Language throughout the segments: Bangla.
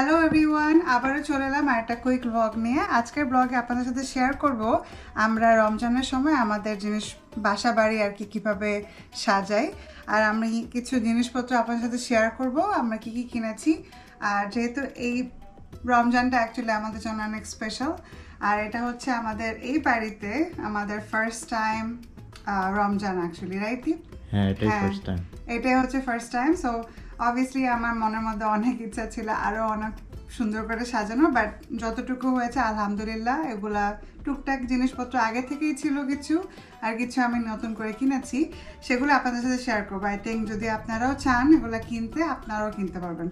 হ্যালো এভরিওয়ান আবারও চলে এলাম আর একটা কুইক ব্লগ নিয়ে। আজকের ব্লগে আপনাদের সাথে শেয়ার করব আমরা রমজানের সময় আমাদের জিনিস বাসা বাড়ি আর কি কীভাবে সাজাই। আর আমি কিছু জিনিসপত্র আপনাদের সাথে শেয়ার করব আমরা কি কি কিনেছি। আর যেহেতু এই রমজানটা অ্যাকচুয়ালি আমাদের জন্য অনেক স্পেশাল আর এটা হচ্ছে আমাদের এই বাড়িতে আমাদের first time Ramzan actually right হ্যাঁ এটাই হ্যাঁ। ফার্স্ট টাইম এটাই হচ্ছে ফার্স্ট টাইম সো অবভিয়াসলি আমার মনের মধ্যে অনেক ইচ্ছা ছিল আরও অনেক সুন্দর করে সাজানো বাট যতটুকু হয়েছে, আলহামদুলিল্লাহ, এগুলা টুকটাক জিনিসপত্র আগে থেকেই ছিল কিছু, আর কিছু আমি নতুন করে কিনেছি। সেগুলো আপনাদের সাথে শেয়ার করব। আই থিঙ্ক যদি আপনারাও চান এগুলো কিনতে, আপনারাও কিনতে পারবেন।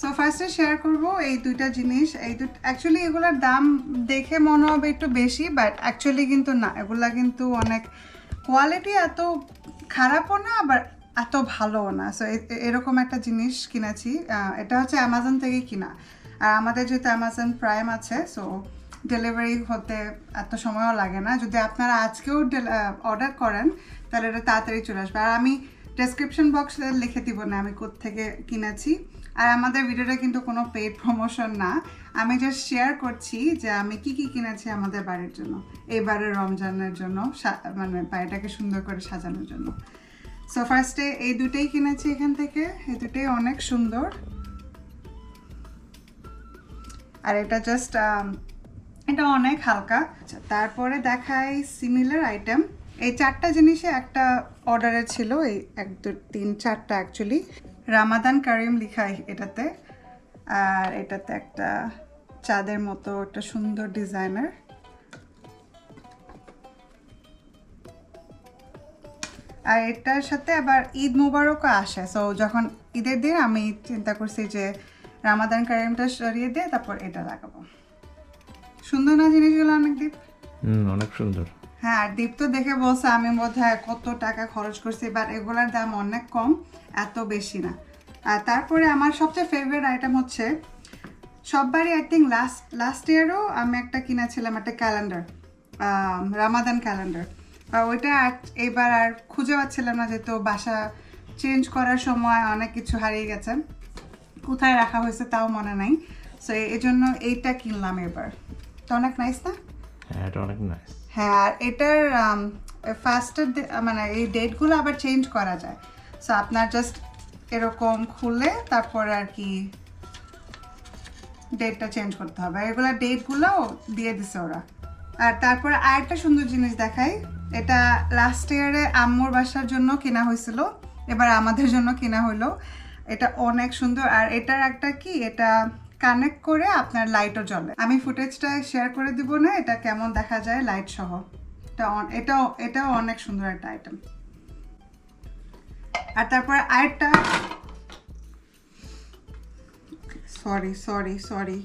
সো ফার্স্টে শেয়ার করব এই দুইটা জিনিস। এই দুটো অ্যাকচুয়ালি এগুলোর দাম দেখে মনে হবে একটু বেশি বাট অ্যাকচুয়ালি কিন্তু না। এগুলা কিন্তু অনেক কোয়ালিটি এত খারাপও না আবার এত ভালো না। সো এরকম একটা জিনিস কিনেছি এটা হচ্ছে অ্যামাজন থেকেই কিনা। আর আমাদের যেহেতু অ্যামাজন প্রাইম আছে সো ডেলিভারি হতে এত সময়ও লাগে না। যদি আপনারা আজকেও অর্ডার করেন, তাহলে এটা তাড়াতাড়ি চলে আসবে। আর আমি ডেসক্রিপশন বক্সে লিখে দিব না আমি থেকে কিনেছি। আর আমাদের ভিডিওটা কিন্তু কোনো পেড প্রমোশন না। আমি জাস্ট শেয়ার করছি যে আমি কি কি কিনেছি আমাদের বাড়ির জন্য। এবারের রমজানের জন্য মানে বাড়িটাকে সুন্দর করে সাজানোর জন্য। সো ফার্স্টে এই দুটোই কিনেছি এখান থেকে। এই দুটোই অনেক সুন্দর। আর এটা জাস্ট এটা অনেক হালকা। আচ্ছা তারপরে দেখাই সিমিলার আইটেম এই চারটা জিনিসে একটা অর্ডারে ছিল, এই এক, দু, তিন, চারটা অ্যাকচুয়ালি রামাদান কারিম লিখা এটাতে। আর এটাতে একটা চাঁদের মতো একটা সুন্দর ডিজাইনার আর এটার সাথে আবার ঈদ মুবারকও আসে। সো যখন ঈদের দিন আমি চিন্তা করছি যে রামাদান কারিমটা সরিয়ে দিয়ে তারপর এটা লাগাবো। সুন্দর না জিনিসগুলো অনেক দীপ হুম অনেক সুন্দর। হ্যাঁ আর দীপ তো দেখে বলছে আমি বোধ হয় কত টাকা খরচ করছি বাট এগুলোর দাম অনেক কম এত বেশি না। আর তারপরে আমার সবচেয়ে ফেভারিট আইটেম হচ্ছে সববারই আই থিঙ্ক লাস্ট লাস্ট ইয়ারও আমি একটা কিনেছিলাম একটা ক্যালেন্ডার রামাদান ক্যালেন্ডার ওইটা এবার আর খুঁজে পাচ্ছিলাম না যেহেতু বাসা চেঞ্জ করার সময় অনেক কিছু হারিয়ে গেছে। কোথায় রাখা হয়েছে তাও মনে নাই। সো এই জন্য এইটা কিনলাম এবার। তো অনেক নাইস না? হ্যাঁ এটা অনেক নাইস হ্যাঁ আর এটার ফাস্টের মানে এই ডেটগুলো আবার চেঞ্জ করা যায়। সো আপনার জাস্ট এরকম খুলে তারপরে আর কি ডেটটা চেঞ্জ করতে হবে। এগুলা ডেটগুলো দিয়ে দিছে ওরা। আর তারপরে আরেকটা সুন্দর জিনিস দেখাই। এটা লাস্ট ইয়ারে আম্মুর বাসার জন্য কেনা হয়েছিল, এবার আমাদের জন্য কেনা হলো। এটা অনেক সুন্দর, আর এটার একটা কি, এটা কানেক্ট করে আপনার লাইটও জ্বলে। আমি ফুটেজটা শেয়ার করে দিব না, এটা কেমন দেখা যায় লাইট সহ। এটা এটাও এটাও অনেক সুন্দর একটা আইটেম আর তারপরে আরেকটা। সরি সরি সরি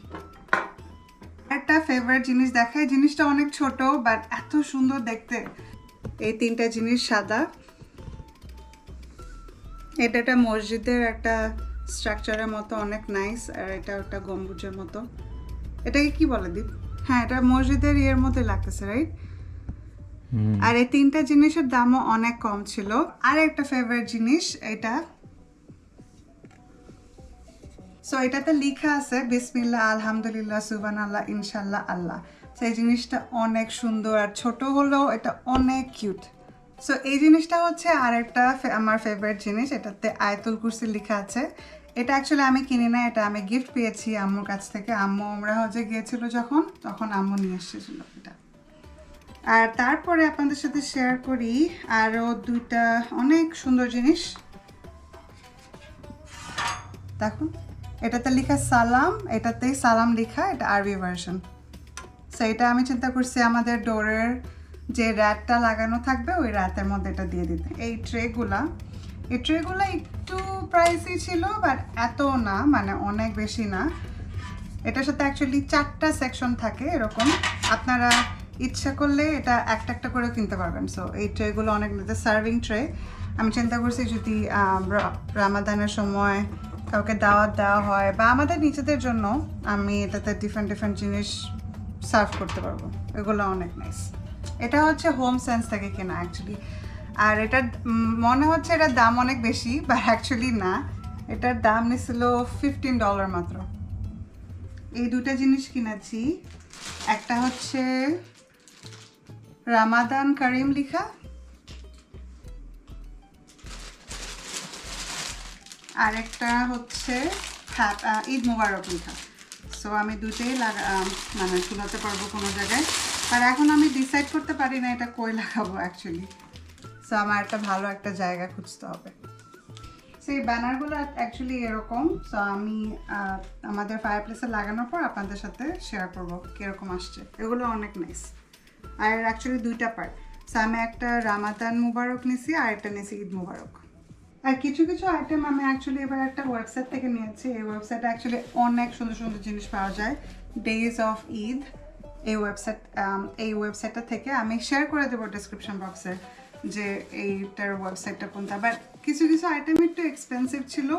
একটা ফেভারিট জিনিস দেখায়, জিনিসটা অনেক ছোট বাট এত সুন্দর দেখতে। এই তিনটা জিনিস সাদা। এটা একটা মসজিদের একটা স্ট্রাকচারের মতো অনেক নাইস আর এটা একটা গম্বুজের মতো। এটাকে কি বলে দীপ? হ্যাঁ এটা মসজিদের ইয়ের মতো লাগতেছে রাইট আর এই তিনটা জিনিসের দামও অনেক কম ছিল। আর একটা ফেভারিট জিনিস এটা। সো এটাতে লেখা আছে বিসমিল্লা আলহামদুলিল্লাহ সুবান আল্লাহ ইনশাল্লাহ আল্লাহ। সেই জিনিসটা অনেক সুন্দর আর ছোট হলেও এটা অনেক কিউট। সো এই জিনিসটা হচ্ছে আর একটা আমার ফেভারিট জিনিস, এটাতে আয়তুল কুরসি লেখা আছে। এটা অ্যাকচুয়ালি আমি কিনি না, এটা আমি গিফট পেয়েছি আম্মুর কাছ থেকে। আম্মু আমরা হজে গিয়েছিল যখন, তখন আম্মু নিয়ে এসেছিল এটা। আর তারপরে আপনাদের সাথে শেয়ার করি, আরও দুইটা অনেক সুন্দর জিনিস। দেখুন, এটাতে লেখা সালাম, এটাতেই সালাম লেখা, এটা আরবি ভার্সন সো এটা আমি চিন্তা করছি আমাদের ডোরের যে র্যাটটা লাগানো থাকবে, ওই র্যাটের মধ্যে এটা দিয়ে দিতে। এই ট্রেগুলা এই ট্রেগুলো একটু প্রাইসি ছিল বাট এত না মানে অনেক বেশি না। এটার সাথে অ্যাকচুয়ালি চারটা সেকশন থাকে এরকম। আপনারা ইচ্ছা করলে এটা একটা একটা করে কিনতে পারবেন। সো এই ট্রেগুলো অনেক সার্ভিং ট্রে আমি চিন্তা করছি যদি রামাদানের সময় কাউকে দাওয়াত দেওয়া হয়, বা আমাদের নিজেদের জন্য, আমি এটাতে ডিফারেন্ট ডিফারেন্ট জিনিস সার্ভ করতে পারব। এগুলো অনেক নাইস এটা হচ্ছে হোম সেন্স থেকে কেনা অ্যাকচুয়ালি আর এটার মনে হচ্ছে এটার দাম অনেক বেশি বা অ্যাকচুয়ালি না। এটার দাম নিছিল ফিফটিন ডলার মাত্র। এই দুটা জিনিস কিনেছি। একটা হচ্ছে রামাদান করিম লিখা। আর একটা হচ্ছে হ্যাপ- ঈদ মুবারক লেখা। সো আমি দুটোই লাগা মানে ঝুলাতে পারব কোনো জায়গায়। আর এখন আমি ডিসাইড করতে পারি না এটা কই লাগাবো অ্যাকচুয়ালি সো আমার একটা ভালো একটা জায়গা খুঁজতে হবে। সেই ব্যানারগুলো অ্যাকচুয়ালি এরকম। সো আমি আমাদের ফায়ার প্লেসে লাগানোর পর আপনাদের সাথে শেয়ার করব কীরকম আসছে। এগুলো অনেক নাইস আর অ্যাকচুয়ালি দুইটা পার্ট সো আমি একটা রামাদান মুবারক নিছি, আর একটা নিছি ঈদ মুবারক আর কিছু কিছু আইটেম আমি অ্যাকচুয়ালি এবার একটা ওয়েবসাইট থেকে নিয়েছি। এই ওয়েবসাইটে অ্যাকচুয়ালি অনেক সুন্দর সুন্দর জিনিস পাওয়া যায়। ডেজ অফ ঈদ এই ওয়েবসাইট এই ওয়েবসাইটটা থেকে আমি শেয়ার করে দেবো ডিসক্রিপশন বক্সে যে এইটার ওয়েবসাইটটা কোনটা। বাট কিছু কিছু আইটেম একটু এক্সপেন্সিভ ছিল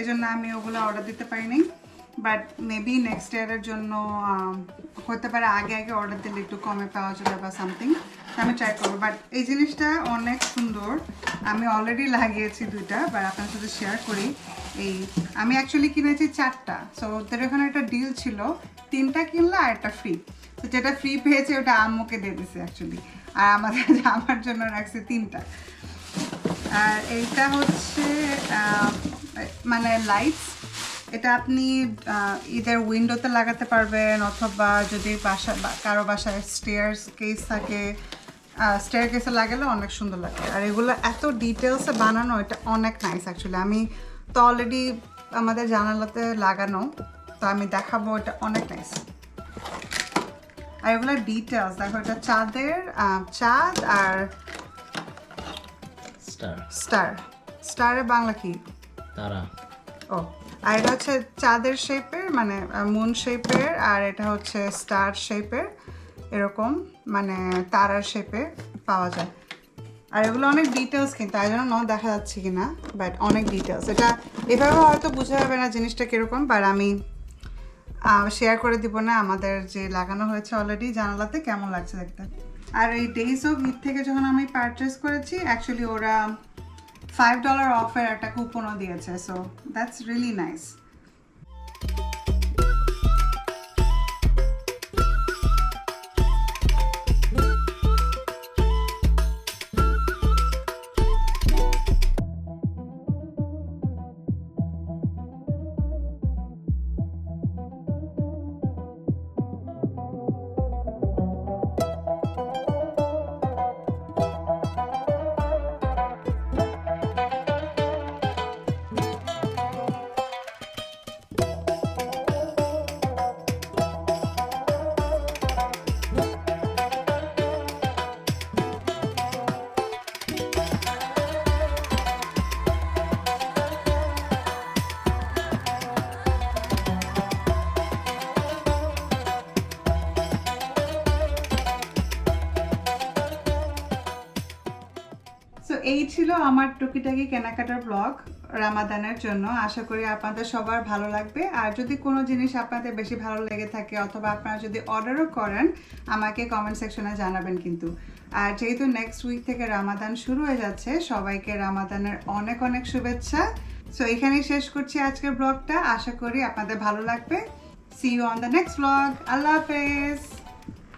এই জন্য আমি ওগুলো অর্ডার দিতে পারিনি। বাট মেবি নেক্সট ইয়ারের জন্য হতে পারে আগে আগে অর্ডার দিলে একটু কমে পাওয়া যাবে বা সামথিং আমি ট্রাই করব বাট এই জিনিসটা অনেক সুন্দর। আমি অলরেডি লাগিয়েছি দুইটা বাট আপনার সাথে শেয়ার করি। এই, আমি অ্যাকচুয়ালি কিনেছি চারটা। সো ওদের ওখানে একটা ডিল ছিল, তিনটা কিনলে আর একটা ফ্রি তো যেটা ফ্রি পেয়েছে, ওটা আম্মুকে দিয়ে দিছে অ্যাকচুয়ালি আর আমাদের, আমার জন্য রাখছে তিনটা। আর এইটা হচ্ছে মানে লাইটস এটা আপনি ইদার উইন্ডোতে লাগাতে পারবেন, অথবা যদি বাসা, বা- কারও বাসায় স্টেয়ার্স কেস থাকে স্টেয়ার কেসে লাগালে অনেক সুন্দর লাগে। আর এগুলো এত ডিটেলসে বানানো এটা অনেক নাইস অ্যাকচুয়ালি আমি তো অলরেডি আমাদের জানালাতে লাগানো তো আমি দেখাবো এটা অনেক নাইস আর এগুলো ডিটেলস দেখো এটা চাঁদের চাঁদ আর স্টার। স্টার। স্টারের বাংলা কি? তারা। ও আর এটা হচ্ছে চাঁদের শেপের মানে মুন শেপের আর এটা হচ্ছে স্টার শেপের এরকম মানে তারার শেপে পাওয়া যায়। আর এগুলো অনেক ডিটেলস কিন্তু তাই জন্য ন দেখা যাচ্ছে কি না বাট অনেক ডিটেলস এটা এভাবে হয়তো বোঝা যাবে না জিনিসটা কীরকম বাট আমি শেয়ার করে দিব না আমাদের যে লাগানো হয়েছে অলরেডি জানালাতে, কেমন লাগছে দেখতে। আর এই ডেইজ অফ ঈদ থেকে যখন আমি পারচেস করেছি অ্যাকচুয়ালি ওরা ফাইভ ডলার অফের একটা কুপনও দিয়েছে সো দ্যাটস রিয়েলি নাইস এই ছিল আমার টুকিটাকি কেনাকাটার ব্লগ রামাদানের জন্য। আশা করি আপনাদের সবার ভালো লাগবে। আর যদি কোনো জিনিস আপনাদের বেশি ভালো লেগে থাকে অথবা আপনারা যদি অর্ডারও করেন, আমাকে কমেন্ট সেকশনে জানাবেন কিন্তু। আর যেহেতু নেক্সট উইক থেকে রামাদান শুরু হয়ে যাচ্ছে, সবাইকে রামাদানের অনেক অনেক শুভেচ্ছা। সো এখানেই শেষ করছি আজকের ব্লগটা আশা করি আপনাদের ভালো লাগবে। See you on the next blog আল্লাহ হাফেজ।